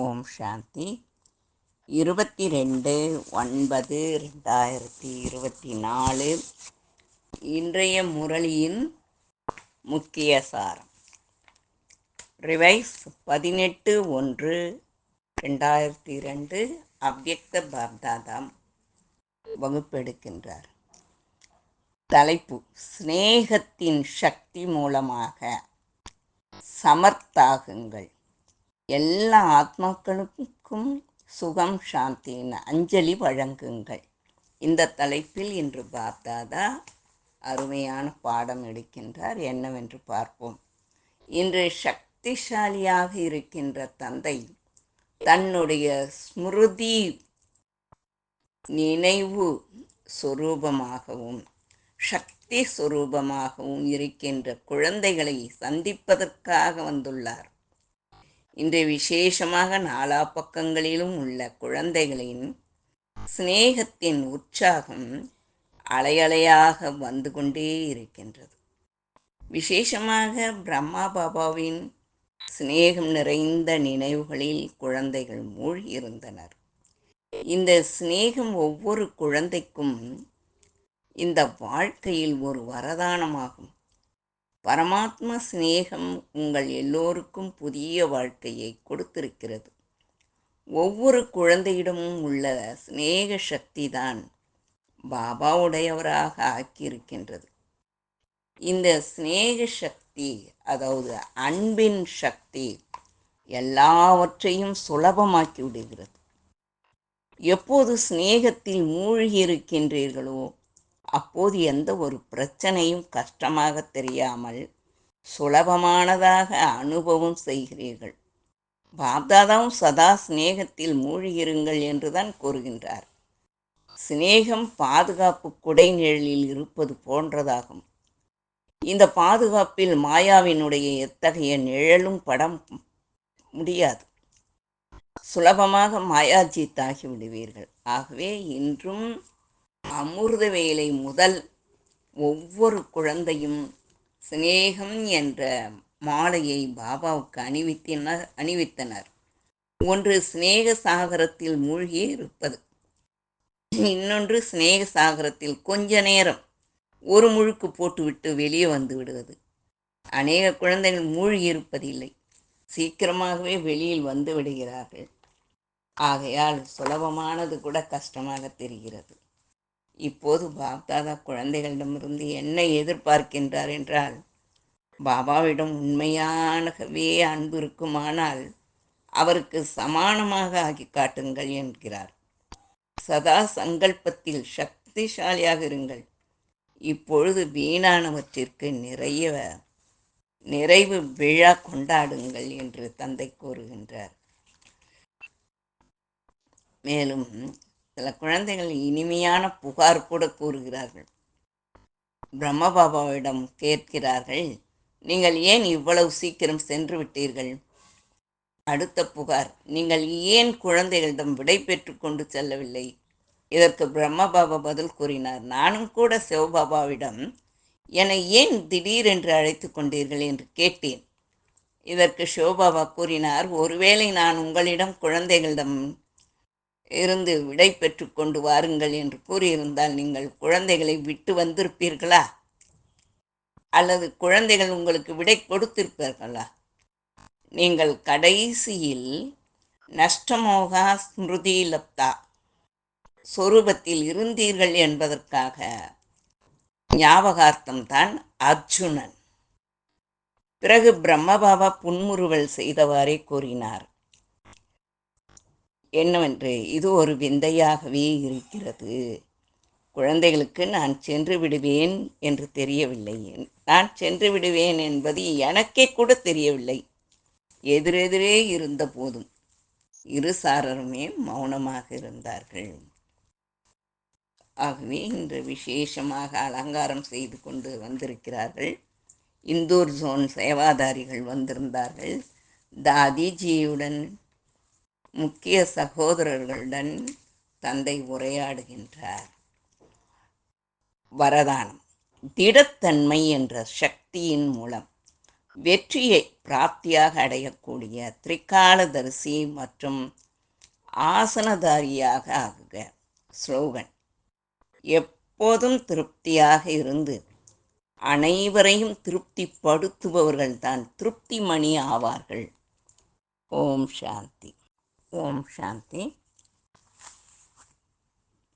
ஓம் சாந்தி. இருபத்தி ரெண்டு ஒன்பது ரெண்டாயிரத்தி இருபத்தி நாலு. இன்றைய முரளியின் முக்கிய சாரம். ரிவைஸ் பதினெட்டு ஒன்று ரெண்டாயிரத்தி ரெண்டு அவ்வக்த பாப்தாதாம் வகுப்பெடுக்கின்றார். தலைப்பு சிநேகத்தின் சக்தி மூலமாக சமர்த்தாகுங்கள். எல்லா ஆத்மாக்களுக்கும் சுகம் சாந்தியின் அஞ்சலி வழங்குங்கள். இந்த தலைப்பில் இன்று பாப்தாதா அருமையான பாடம் எடுக்கின்றார். என்னவென்று பார்ப்போம். இன்று சக்திசாலியாக இருக்கின்ற தந்தை தன்னுடைய ஸ்மிருதி நினைவு சொரூபமாகவும் சக்தி சுரூபமாகவும் இருக்கின்ற குழந்தைகளை சந்திப்பதற்காக வந்துள்ளார். இன்று விசேஷமாக நாலா பக்கங்களிலும் உள்ள குழந்தைகளின் சிநேகத்தின் உற்சாகம் அலையலையாக வந்து கொண்டே இருக்கின்றது. விசேஷமாக பிரம்மா பாபாவின் சிநேகம் நிறைந்த நினைவுகளில் குழந்தைகள் மூழ்கியிருந்தனர். இந்த சிநேகம் ஒவ்வொரு குழந்தைக்கும் இந்த வாழ்க்கையில் ஒரு வரதானமாகும். பரமாத்மா சிநேகம் உங்கள் எல்லோருக்கும் புதிய வாழ்க்கையை கொடுத்திருக்கிறது. ஒவ்வொரு குழந்தையிடமும் உள்ள சிநேக சக்தி தான் பாபாவுடையவராக ஆக்கியிருக்கின்றது. இந்த சிநேக சக்தி அதாவது அன்பின் சக்தி எல்லாவற்றையும் சுலபமாக்கி விடுகிறது. எப்போது சிநேகத்தில் மூழ்கி இருக்கின்றீர்களோ அப்போது எந்த ஒரு பிரச்சனையும் கஷ்டமாக தெரியாமல் சுலபமானதாக அனுபவம் செய்கிறீர்கள். பாப்தாதாவும் சதா சிநேகத்தில் மூழ்கிருங்கள் என்றுதான் கூறுகின்றார். சிநேகம் பாதுகாப்பு குடை நிழலில் இருப்பது போன்றதாகும். இந்த பாதுகாப்பில் மாயாவினுடைய எத்தகைய நிழலும் படம் முடியாது. சுலபமாக மாயாஜித்தாகி விடுவீர்கள் ஆகவே இன்றும் அமிர்த வேலை முதல் ஒவ்வொரு குழந்தையும் சிநேகம் என்ற மாலையை பாபாவுக்கு அணிவித்தனர் அணிவித்தனர். ஒன்று சிநேக சாகரத்தில் மூழ்கி இருப்பது. இன்னொன்று சிநேக சாகரத்தில் கொஞ்ச நேரம் ஒரு முழுக்கு போட்டுவிட்டு வெளியே வந்து விடுவது. அநேக குழந்தைகள் மூழ்கி இருப்பதில்லை. சீக்கிரமாகவே வெளியில் வந்து விடுகிறார்கள். ஆகையால் சுலபமானது கூட கஷ்டமாக தெரிகிறது. இப்போது பாப்தாதா குழந்தைகளிடமிருந்து என்ன எதிர்பார்க்கின்றார் என்றால் பாபாவிடம் உண்மையானவே அன்பு இருக்குமானால் அவருக்கு சமானமாக ஆகி காட்டுங்கள் என்கிறார். சதா சங்கல்பத்தில் சக்திசாலியாக இருங்கள். இப்பொழுது வீணானவற்றிற்கு நிறைய நிறைவு விழா கொண்டாடுங்கள் என்று தந்தை கூறுகின்றார். மேலும் சில குழந்தைகள் இனிமையான புகார் கூட கூறுகிறார்கள். பிரம்மபாபாவிடம் கேட்கிறார்கள் நீங்கள் ஏன் இவ்வளவு சீக்கிரம் சென்று விட்டீர்கள்? அடுத்த புகார் நீங்கள் ஏன் குழந்தைகளிடம் விடை பெற்று கொண்டு செல்லவில்லை? இதற்கு பிரம்மபாபா பதில் கூறினார் நானும் கூட சிவபாபாவிடம் என்னை ஏன் திடீரென்று அழைத்து கொண்டீர்கள்? என்று கேட்டேன். இதற்கு சிவபாபா கூறினார் ஒருவேளை நான் உங்களிடம் குழந்தைகளிடம் இருந்து விடை பெற்று கொண்டு வாருங்கள் என்று கூறியிருந்தால் நீங்கள் குழந்தைகளை விட்டு வந்திருப்பீர்களா? அல்லது குழந்தைகள் உங்களுக்கு விடை கொடுத்திருப்பார்களா? நீங்கள் கடைசியில் நஷ்டமோகா ஸ்மிருதி லப்தா சொரூபத்தில் இருந்தீர்கள் என்பதற்காக ஞாபகார்த்தம் தான் அர்ஜுனன். பிறகு பிரம்மபாபா புன்முறுவல் செய்தவாறே கூறினார். என்னவென்று இது ஒரு விந்தையாகவே இருக்கிறது. குழந்தைகளுக்கு நான் சென்று விடுவேன் என்று தெரியவில்லை. நான் சென்று விடுவேன் என்பது எனக்கே கூட தெரியவில்லை. எதிரெதிரே இருந்த போதும் இரு சாரருமே மௌனமாக இருந்தார்கள். ஆகவே இன்று விசேஷமாக அலங்காரம் செய்து கொண்டு வந்திருக்கிறார்கள். இந்தூர் ஜோன் சேவாதாரிகள் வந்திருந்தார்கள். தாதிஜியுடன் முக்கிய சகோதரர்களுடன் தந்தை உரையாடுகின்றார். வரதானம். திடத்தன்மை என்ற சக்தியின் மூலம் வெற்றியை பிராப்தியாக அடையக்கூடிய திரிகாலதரிசி மற்றும் ஆசனதாரியாக ஆகுக. ஸ்லோகன். எப்போதும் திருப்தியாக இருந்து அனைவரையும் திருப்திப்படுத்துபவர்கள்தான் திருப்திமணி ஆவார்கள். ஓம் சாந்தி. ஓம் சாந்தி.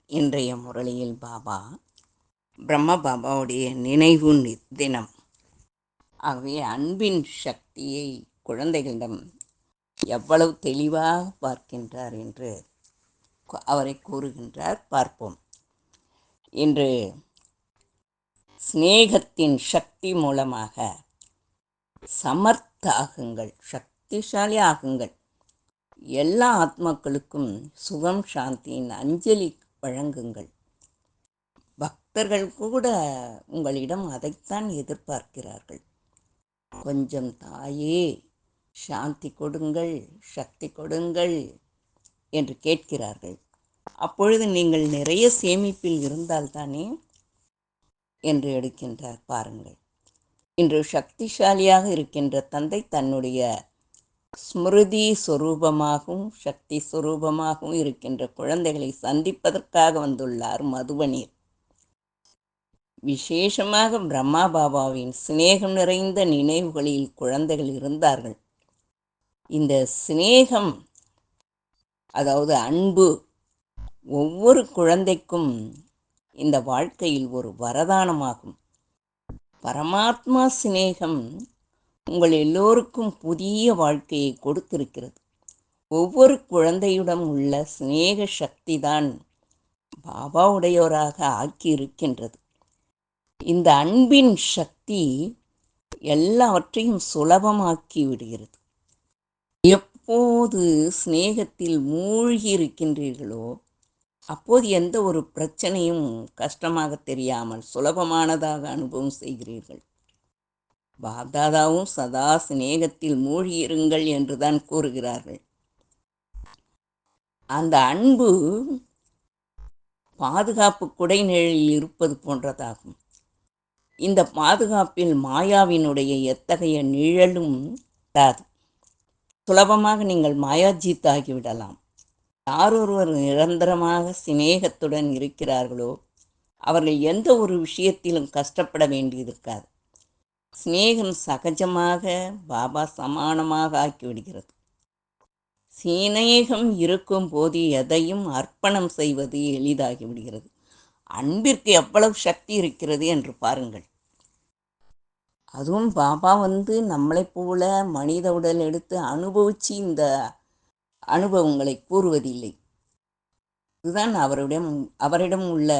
இன்றைய முரளியில் பாபா பிரம்ம பாபாவுடைய நினைவு நி- தினம் ஆகவே அன்பின் சக்தியை குழந்தைகளிடம் எவ்வளவு தெளிவாக பார்க்கின்றார் என்று அவரை கூறுகின்றார் பார்ப்போம். இன்று சிநேகத்தின் சக்தி மூலமாக சமர்த்த ஆகுங்கள் சக்திசாலி ஆகுங்கள் எல்லா ஆத்மாக்களுக்கும் சுகம் சாந்தியின் அஞ்சலி வழங்குங்கள். பக்தர்கள் கூட உங்களிடம் அதைத்தான் எதிர்பார்க்கிறார்கள். கொஞ்சம் தாயே சாந்தி கொடுங்கள் சக்தி கொடுங்கள் என்று கேட்கிறார்கள். அப்பொழுது நீங்கள் நிறைய சேமிப்பில் இருந்தால்தானே என்று எடுக்கின்றார் பாருங்கள். இன்று சக்திசாலியாக இருக்கின்ற தந்தை தன்னுடைய ஸ்மிருதி சொரூபமாகவும் சக்தி சொரூபமாகவும் இருக்கின்ற குழந்தைகளை சந்திப்பதற்காக வந்துள்ளார் மதுவனீர். விசேஷமாக பிரம்மா பாபாவின் சிநேகம் நிறைந்த நினைவுகளில் குழந்தைகள் இருந்தார்கள். இந்த சிநேகம் அதாவது அன்பு ஒவ்வொரு குழந்தைக்கும் இந்த வாழ்க்கையில் ஒரு வரதானமாகும். பரமாத்மா சிநேகம் உங்கள் எல்லோருக்கும் புதிய வாழ்க்கையை கொடுத்திருக்கிறது. ஒவ்வொரு குழந்தையிடம் உள்ள சிநேக சக்தி தான் பாபாவுடையோராக ஆக்கி இருக்கின்றது இந்த அன்பின் சக்தி எல்லாவற்றையும் சுலபமாக்கி விடுகிறது. எப்போது சிநேகத்தில் மூழ்கி இருக்கின்றீர்களோ அப்போது எந்த ஒரு பிரச்சனையும் கஷ்டமாக தெரியாமல் சுலபமானதாக அனுபவம் செய்கிறீர்கள். பாப்தாதாவும் சதா சிநேகத்தில் மூழ்கியிருங்கள் என்றுதான் கூறுகிறார்கள். அந்த அன்பு பாதுகாப்பு குடைநிழலில் இருப்பது போன்றதாகும். இந்த பாதுகாப்பில் மாயாவினுடைய எத்தகைய நிழலும் தாது சுலபமாக நீங்கள் மாயாஜீத் ஆகிவிடலாம் யார் ஒருவர் நிரந்தரமாக சிநேகத்துடன் இருக்கிறார்களோ அவர்கள் எந்த ஒரு விஷயத்திலும் கஷ்டப்பட வேண்டியிருக்காது. சிநேகம் சகஜமாக பாபா சமானமாக ஆக்கிவிடுகிறது. சிநேகம் இருக்கும் போது எதையும் அர்ப்பணம் செய்வது எளிதாகிவிடுகிறது. அன்பிற்கு எவ்வளவு சக்தி இருக்கிறது என்று பாருங்கள். அதுவும் பாபா வந்து நம்மளைப் போல மனித உடல் எடுத்து அனுபவித்து இந்த அனுபவங்களை கூறுவதில்லை. இதுதான் அவரிடம் அவரிடம் உள்ள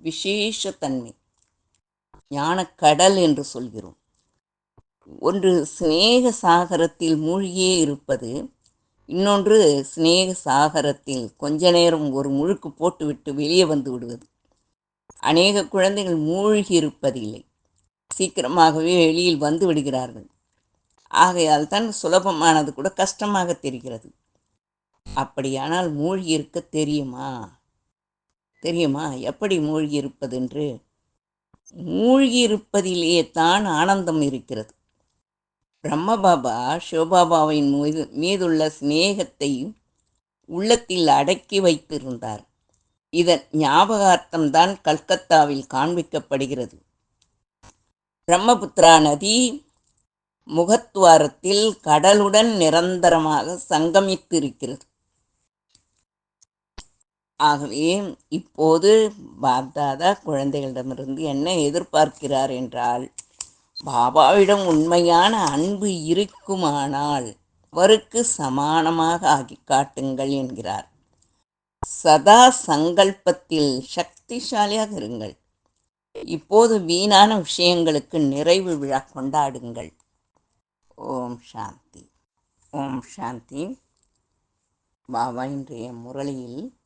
விசேஷத்தன்மை ஞானக்கடல் என்று சொல்கிறோம். ஒன்று சிநேக சாகரத்தில் மூழ்கியே இருப்பது இன்னொன்று சிநேக சாகரத்தில் கொஞ்ச நேரம் ஒரு முழுக்கு போட்டுவிட்டு வெளியே வந்து விடுவது. அநேக குழந்தைகள் மூழ்கி இருப்பதில்லை. சீக்கிரமாகவே வெளியில் வந்து விடுகிறார்கள். ஆகையால் தான் சுலபமானது கூட கஷ்டமாக தெரிகிறது. அப்படியானால் மூழ்கி இருக்க தெரியுமா? தெரியுமா? எப்படி மூழ்கி இருப்பதென்று மூழ்கியிருப்பதிலே தான் ஆனந்தம் இருக்கிறது. பிரம்மபாபா சிவபாபாவின் மீது மீதுள்ள சிநேகத்தை உள்ளத்தில் அடக்கி வைத்திருந்தார். இதன் ஞாபகார்த்தம்தான் கல்கத்தாவில் காண்பிக்கப்படுகிறது. பிரம்மபுத்திரா நதி முகத்துவாரத்தில் கடலுடன் நிரந்தரமாக சங்கமித்திருக்கிறது. ஆகவே இப்போது பாப்தாதா குழந்தைகளிடமிருந்து என்ன எதிர்பார்க்கிறார் என்றால் பாபாவிடம் உண்மையான அன்பு இருக்குமானால் அவருக்கு சமானமாக ஆகி காட்டுங்கள் என்கிறார். சதா சங்கல்பத்தில் சக்திசாலியாக இருங்கள். இப்போது வீணான விஷயங்களுக்கு நிறைவு விழா கொண்டாடுங்கள். ஓம் சாந்தி. ஓம் சாந்தி. பாபா இன்றைய முரளியில்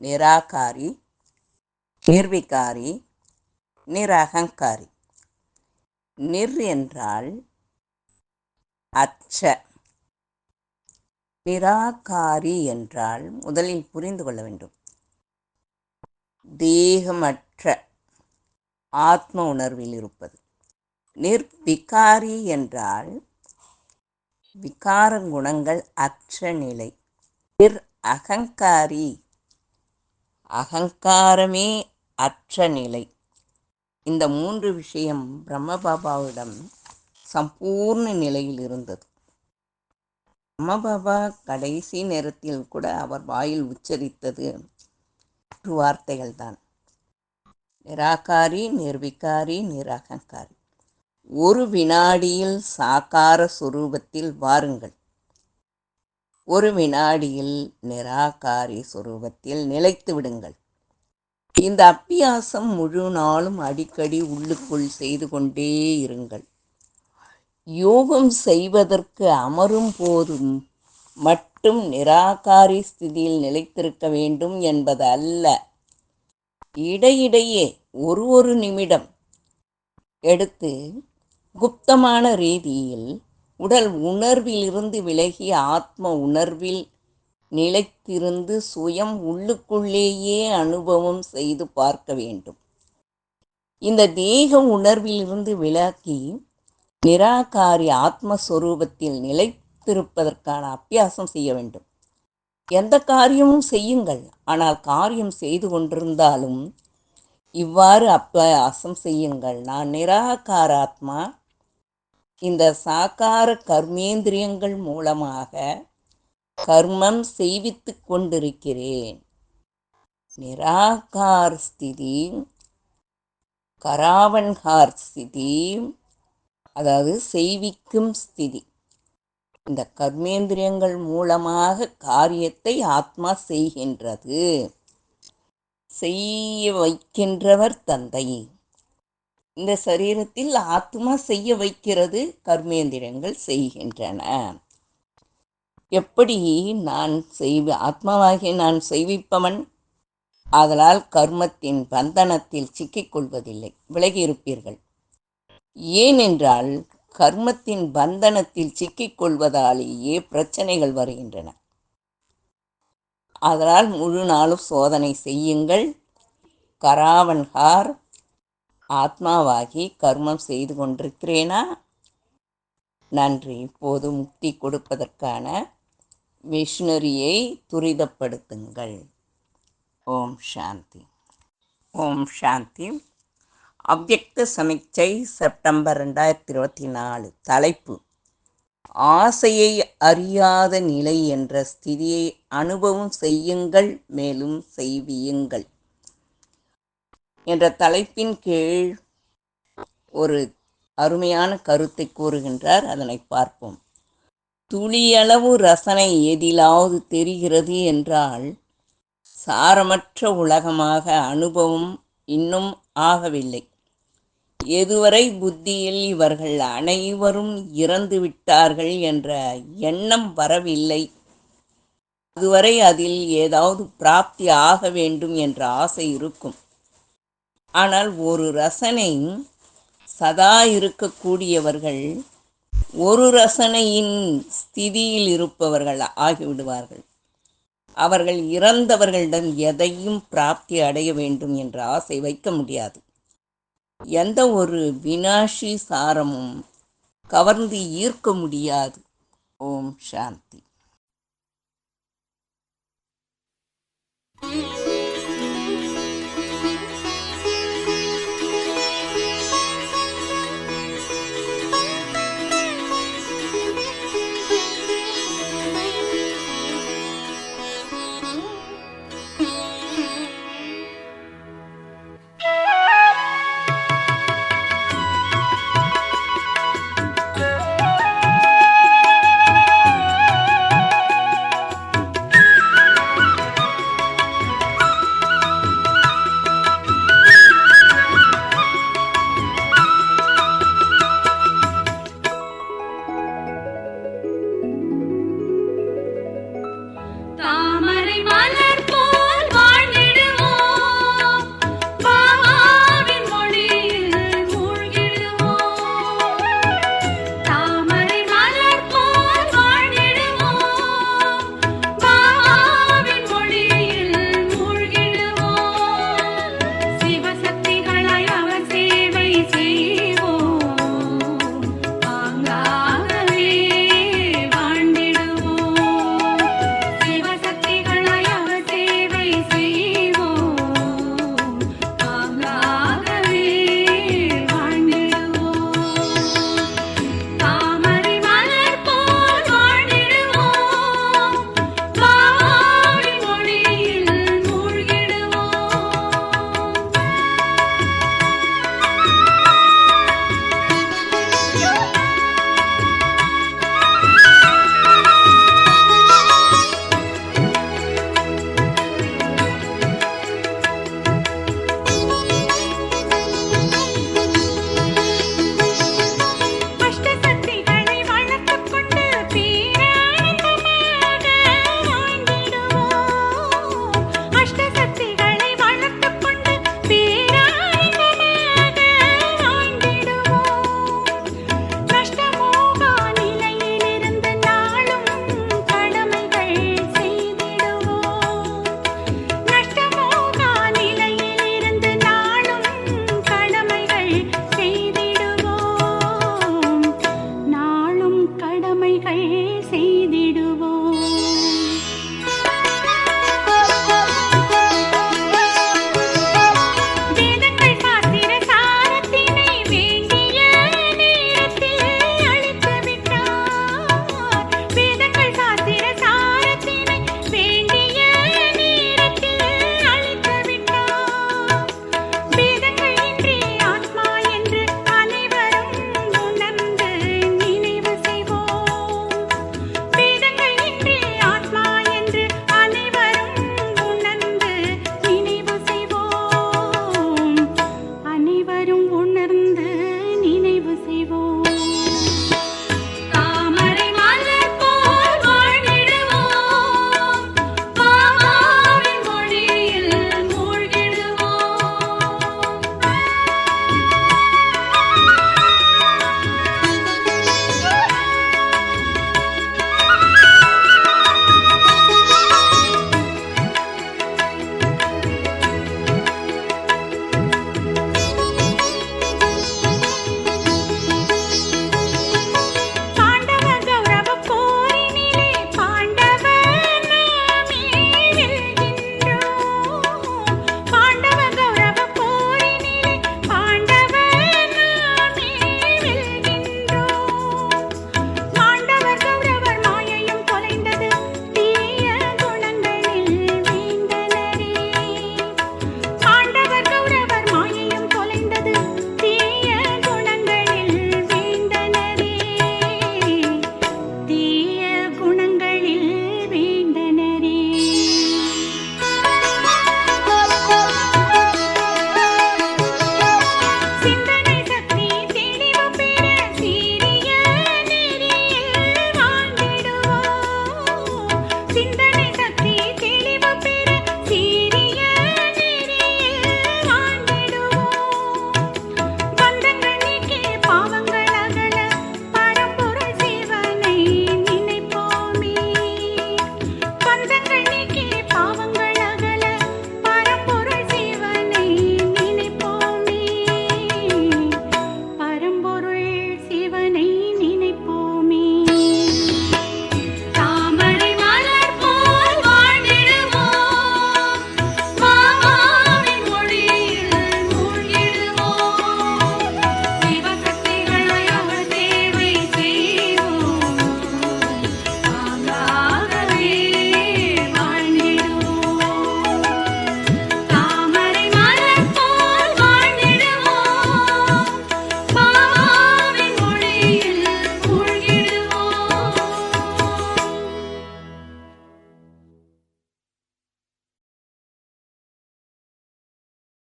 நிராகாரி நிர்விகாரி நிரகங்காரி. நிர் என்றால் அச்ச. நிராகாரி என்றால் முதலில் புரிந்து கொள்ள வேண்டும். தேகமற்ற ஆத்ம உணர்வில் இருப்பது. நிர்விகாரி என்றால் விகாரங்குணங்கள் அற்ற நிலை. நிர் அகங்காரி அகங்காரமே அற்ற நிலை. இந்த மூன்று விஷயம் பிரம்மபாபாவிடம் சம்பூர்ண நிலையில் இருந்தது. பிரம்மபாபா கடைசி நேரத்தில் கூட அவர் வாயில் உச்சரித்தது மூன்று வார்த்தைகள் தான். நிராகாரி நிர்விகாரி நிரகங்காரி. ஒரு வினாடியில் சாக்கார சுரூபத்தில் வாருங்கள். ஒரு வினாடியில் நிராகாரி சுரூபத்தில் நிலைத்து விடுங்கள். இந்த அப்பியாசம் முழு நாளும் அடிக்கடி உள்ளுக்குள் செய்து கொண்டே இருங்கள். யோகம் செய்வதற்கு அமரும் போதும் மட்டும் நிராகாரி ஸ்திதியில் நிலைத்திருக்க வேண்டும் என்பது அல்ல. இடையிடையே ஒரு ஒரு நிமிடம் எடுத்து குப்தமான ரீதியில் உடல் உணர்விலிருந்து விலகி ஆத்ம உணர்வில் நிலைத்திருந்து சுயம் உள்ளுக்குள்ளேயே அனுபவம் செய்து பார்க்க வேண்டும். இந்த தேக உணர்விலிருந்து விலகி நிராகாரி ஆத்மஸ்வரூபத்தில் நிலைத்திருப்பதற்கான அபியாசம் செய்ய வேண்டும். எந்த காரியமும் செய்யுங்கள். ஆனால் காரியம் செய்து கொண்டிருந்தாலும் இவ்வாறு அபியாசம் செய்யுங்கள். நான் நிராகார ஆத்மா இந்த சாக்கார கர்மேந்திரியங்கள் மூலமாக கர்மம் செய்வித்து கொண்டிருக்கிறேன். நிராகார் ஸ்திதி கராவன்கார் ஸ்திதி அதாவது செய்விக்கும் ஸ்திதி. இந்த கர்மேந்திரியங்கள் மூலமாக காரியத்தை ஆத்மா செய்கின்றது. செய்ய வைக்கின்றவர் தந்தை. இந்த சரீரத்தில் ஆத்மா செய்ய வைக்கிறது கர்மேந்திரங்கள் செய்கின்றன. எப்படி நான் செய்வ ஆத்மாவாகிய நான் செய்விப்பவன்? ஆதலால் கர்மத்தின் பந்தனத்தில் சிக்கிக்கொள்வதில்லை விலகியிருப்பீர்கள். ஏனென்றால் கர்மத்தின் பந்தனத்தில் சிக்கிக்கொள்வதாலேயே பிரச்சனைகள் வருகின்றன. அதனால் முழு நாளும் சோதனை செய்யுங்கள். கராவன்கார் ஆத்மாவாகி கர்மம் செய்து கொண்டிருக்கிறேனா? நன்றி. இப்போது முக்தி கொடுப்பதற்கான மிஷினரியை துரிதப்படுத்துங்கள். ஓம் சாந்தி. ஓம் சாந்தி. அவ்யக்த சமிச்சை செப்டம்பர் ரெண்டாயிரத்தி இருபத்தி நாலு தலைப்பு. ஆசையை அறியாத நிலை என்ற ஸ்திதியை அனுபவம் செய்யுங்கள் மேலும் செய்வியுங்கள். என்ற தலைப்பின் கீழ் ஒரு அருமையான கருத்தை கூறுகின்றார். அதனை பார்ப்போம். துளியளவு ரசனை எதிலாவது தெரிகிறது என்றால் சாரமற்ற உலகமாக அனுபவம் இன்னும் ஆகவில்லை. எதுவரை புத்தியில் இவர்கள் அனைவரும் இறந்து விட்டார்கள் என்ற எண்ணம் வரவில்லை. அதுவரை அதில் ஏதாவது பிராப்தி ஆக வேண்டும் என்ற ஆசை இருக்கும். ஆனால் ஒரு ரசனை சதா இருக்கக்கூடியவர்கள் ஒரு ரசனையின் ஸ்திதியில் இருப்பவர்கள் ஆகிவிடுவார்கள். அவர்கள் இறந்தவர்களிடம் எதையும் பிராப்தி அடைய வேண்டும் என்ற ஆசை வைக்க முடியாது. எந்த ஒரு வினாஷி சாரமும் கவர்ந்து ஈர்க்க முடியாது. ஓம் சாந்தி.